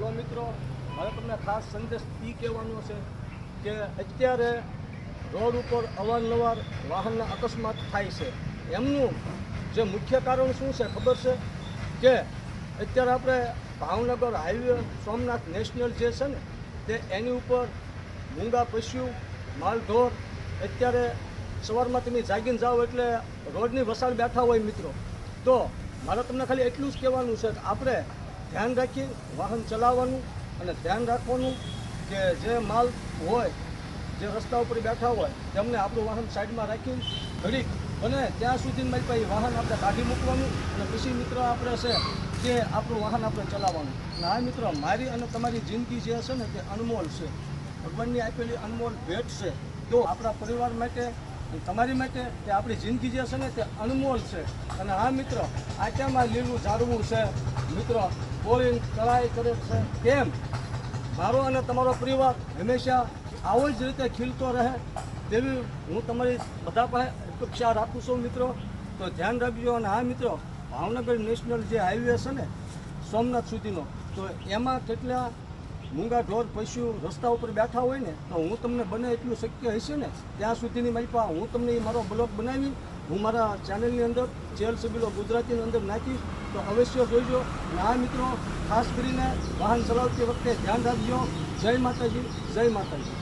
Hello મિત્રો મારે તમને ખાસ સંદેશ એ કહેવાનો છે કે અત્યારે રોડ ઉપર અવારનવાર વાહનના અકસ્માત થાય છે. એમનું જે મુખ્ય કારણ શું છે ખબર છે? કે અત્યારે આપણે ભાવનગર હાઈવે, સોમનાથ નેશનલ જે છે ને, તે એની ઉપર મૂંગા પશુ, માલઢોર, અત્યારે સવારમાં તમે જાગીને જાઓ એટલે રોડની વસાળ બેઠા હોય મિત્રો. તો મારે તમને ખાલી એટલું જ કહેવાનું છે કે આપણે ધ્યાન રાખી વાહન ચલાવવાનું અને ધ્યાન રાખવાનું કે જે માલ હોય, જે રસ્તા ઉપર બેઠા હોય, તેમને આપણું વાહન સાઈડમાં રાખી ઘડીક બને ત્યાં સુધી મારી પાસે વાહન આપણે કાઢી મૂકવાનું અને કૃષિ મિત્ર આપણે છે કે આપણું વાહન આપણે ચલાવવાનું. અને આ મિત્ર, મારી અને તમારી જિંદગી જે છે ને તે અનમોલ છે. ભગવાનની આપેલી અનમોલ ભેટ છે. તો આપણા પરિવાર માટે તમારી માટે કે આપણી જિંદગી જે છે ને તે અનમોલ છે. અને આ મિત્ર આચામાં લીલું ઝાડવું છે? મિત્ર બોલીને કળાઈ કરે છે. તેમ મારો અને તમારો પરિવાર હંમેશા આવો જ રીતે ખીલતો રહે તેવી હું તમારી બધા પાસે અપેક્ષા રાખું છું મિત્રો. તો ધ્યાન રાખજો અને હા મિત્રો, ભાવનગર નેશનલ જે હાઈવે છે ને, સોમનાથ સુધીનો, તો એમાં કેટલા મૂંગા ઢોર, પશુ રસ્તા ઉપર બેઠા હોય ને, તો હું તમને બને એટલું શક્ય હશે ને? ત્યાં સુધીની મારી પાસે હું તમને એ મારો બ્લોગ બનાવી હું મારા ચેનલની અંદર ચેર સબીલો ગુજરાતીની અંદર નાખીશ. તો અવશ્ય જોઈજો આ મિત્રો, ખાસ કરીને વાહન ચલાવતી વખતે ધ્યાન રાખજો. જય માતાજી જય માતાજી.